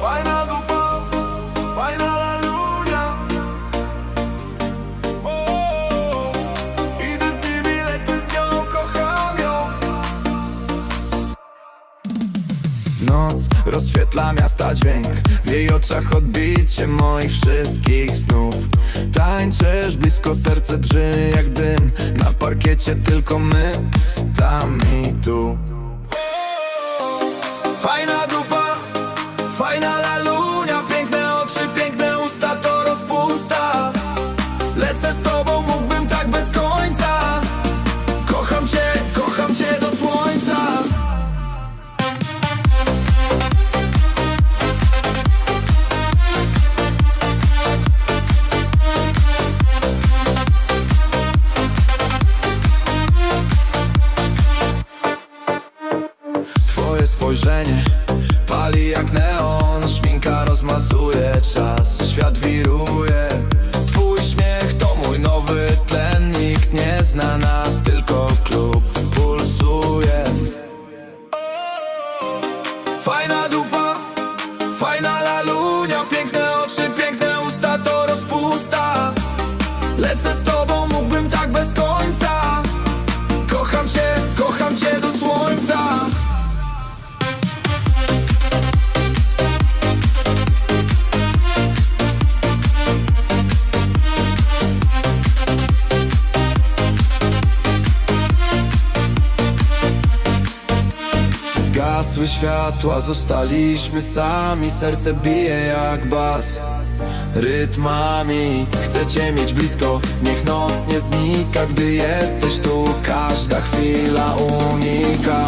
Fajna dupa, fajna lalunia. Idę z nimi, lecę z nią, kocham ją. Noc rozświetla miasta dźwięk. W jej oczach odbicie moich wszystkich snów. Tańczysz blisko, serce drży jak dym. Na parkiecie tylko my, tam i tu spojrzenie. Pali jak neon Szminka rozmazuje czas, świat wiruje. Twój śmiech to mój nowy tlen. Nikt nie zna nas, tylko klub pulsuje. Fajna dupa, fajna lalunia. Piękne oczy, piękne usta, to rozpusta. Lecę Zgasły światła, zostaliśmy sami. Serce bije jak bas. Rytmami chcę cię mieć blisko. Niech noc nie znika, gdy jesteś tu. Każda chwila unika